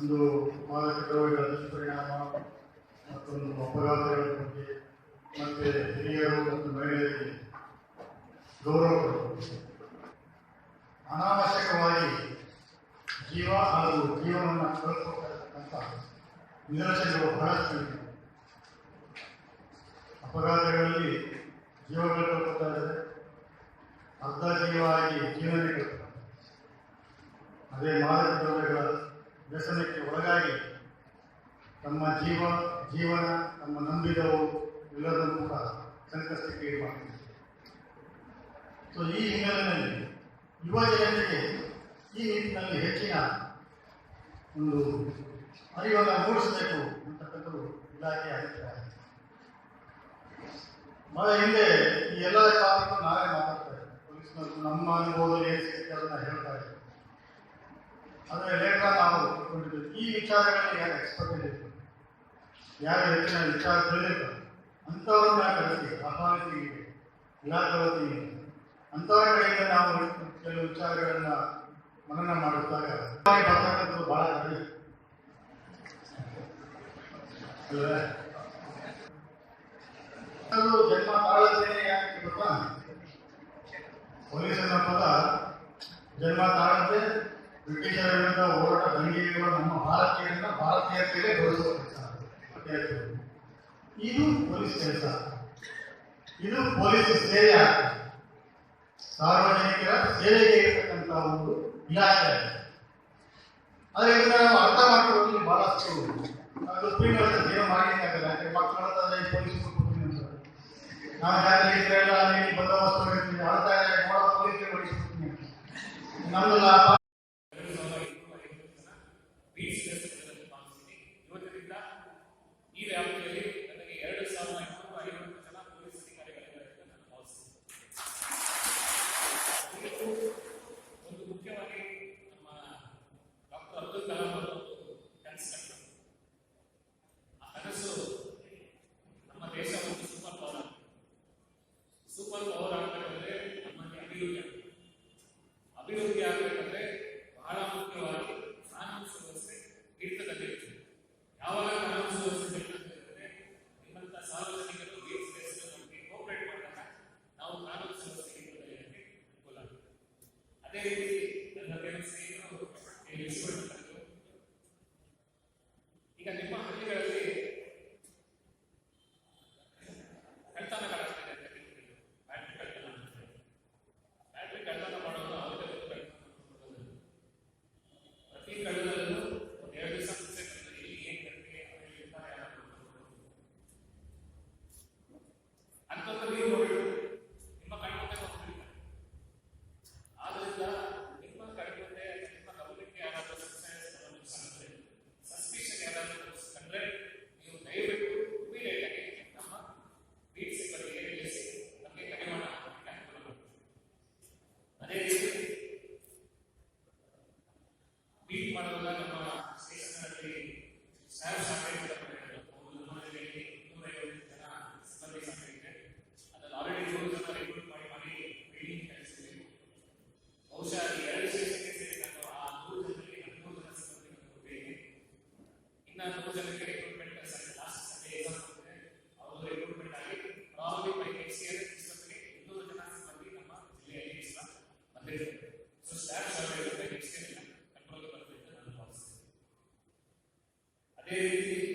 ಒಂದು ಮಾದಕ ದ್ರವ್ಯಗಳ ದುಷ್ಪರಿಣಾಮ ಮತ್ತೊಂದು ಅಪಘಾತಗಳ ಬಗ್ಗೆ ಮತ್ತೆ ಹಿರಿಯರು ಮತ್ತು ಮಹಿಳೆಯರಿಗೆ ಗೌರವ ಅನಾವಶ್ಯಕವಾಗಿ ಜೀವ ಹಾಗೂ ಜೀವನವನ್ನು ಕಳೆದುಕೊಳ್ತಕ್ಕಂಥ ನಿದರ್ಶನಗಳು ಬಹಳಷ್ಟು ಅಪಘಾತಗಳಲ್ಲಿ ಜೀವಗಳು ಕಳ್ಕೊತಾ ಇದ್ದಾರೆ. ಅರ್ಧ ಜೀವ ಆಗಿ ಜೀವನ ಅದೇ ಮಾದಕ ದ್ರವ್ಯಗಳ ವ್ಯಸನಕ್ಕೆ ಒಳಗಾಗಿ ತಮ್ಮ ಜೀವ, ಜೀವನ ತಮ್ಮ ನಂಬಿದವರು ಎಲ್ಲರನ್ನೂ ಕೂಡ ಸಂಕಷ್ಟಕ್ಕೆ ಈಡು ಸೊ ಈ ಹಿನ್ನೆಲೆಯಲ್ಲಿ ಯುವ ಜನತೆಗೆ ಈ ನಿಟ್ಟಿನಲ್ಲಿ ಹೆಚ್ಚಿನ ಒಂದು ಅರಿವನ್ನು ಮೂಡಿಸಬೇಕು ಅಂತಕ್ಕಂಥದ್ದು ಇಲಾಖೆ ಅಭಿಪ್ರಾಯ ಬಹಳ ಹಿಂದೆ ಈ ಎಲ್ಲ ಟಾಪಿಕ್ ನಾವೇ ಮಾತಾಡ್ತಾರೆ ಪೊಲೀಸ್ನವರು ನಮ್ಮ ಅನುಭವದಲ್ಲಿ ಏನು ಅದನ್ನು ಹೇಳ್ತಾ ಇದ್ದಾರೆ ಆದರೆ ಲೇಟರ್ ನಾವು ತಿಳ್ಕೊಂಡಿದ್ದೀವಿ ಈ ವಿಚಾರಗಳಲ್ಲಿ ಯಾರು ಎಕ್ಸ್ಪರ್ಟ್ ಯಾರು ಹೆಚ್ಚಿನ ವಿಚಾರ ತಿಳಿದಿರ್ತಾರೆ ಅಂಥವ್ರನ್ನ ಕಳಿಸಿ ಆಹ್ವಾನಿಸಿ ಇಲಾಖೆ ವತಿಯಿಂದ ಅಂಥವ್ರ ಕಡೆಯಿಂದ ನಾವು ಕೆಲವು ವಿಚಾರಗಳನ್ನ ಮನನ ಮಾಡುತ್ತಾಗ ಬರ್ತಕ್ಕಂಥದ್ದು ಬಹಳ ಕಡಿಮೆ ಜನ್ಮ ತಾಳದೇನೆ ಯಾಕೆ ಗೊತ್ತಾ? ಪೊಲೀಸರ ಪದ ಜನ್ಮ ತಾಳದೆ ಬ್ರಿಟಿಷರ ವಿರುದ್ಧ ಹೋರಾಟ ದಂಗೆಯುವ ನಮ್ಮ ಭಾರತೀಯರನ್ನ ಭಾರತೀಯತೆಗೆ ಗೌರವಿಸುವ ಕೆಲಸ ಇದು ಪೊಲೀಸ್ ಕೆಲಸ. ಇದು ಪೊಲೀಸ್ ಸೇವೆ ಆಗ್ತದೆ ಸಾರ್ವಜನಿಕರ ಸೇವೆಗೆ ಇರತಕ್ಕಂಥ ಒಂದು ಇಲಾಖೆ ಇದನ್ನ ನಾವು ಅರ್ಥ ಮಾಡ್ಕೊಳ್ಳೋದು ಬಹಳಷ್ಟು ಪ್ರೀಮಿಯರ್ ಏನು ಮಾಡಿದ್ದಾಗಲ್ಲ ಯಾಕೆ ಮಕ್ಕಳ ತಂದೆ ಪೊಲೀಸ್ ನಾವು ಯಾರಿಗೆ ಇದ್ರೆ ಬಂದೋಬಸ್ತ್ ಮಾಡಿರ್ತೀವಿ ಆಡ್ತಾ ಇದ್ದಾರೆ ನೋಡೋ ಪೊಲೀಸರಿಗೆ ಹೊಡಿಸ್ಬಿಡ್ತೀನಿ ನಮ್ದು ಅದೇ ನಮ್ಮ ಜನಕ್ಕೆ ರಿಕ್ರೂಟ್ಮೆಂಟ್ ಲಾಸ್ಟ್ ಸಂಡೇ ಎಕ್ಸಾಮ್ ಅವರು ರಿಕ್ರೂಟ್ಮೆಂಟ್ ಆಗಿ ಪ್ರಾಬ್ಲಿ ಬೈ ನೆಕ್ಸ್ಟ್ ಇಯರ್ ಇನ್ನೂರು ಜನ ಸಿಬ್ಬಂದಿ ನಮ್ಮ ಜಿಲ್ಲೆಯಲ್ಲಿ ಎಕ್ಸ್ಟ್ರಾ ಬಂದಿದ್ದಾರೆ so staff survey next year control ಬರಬೇಕು ನಾನು ಭಾವಿಸ್ತೇನೆ ಅದೇ ರೀತಿ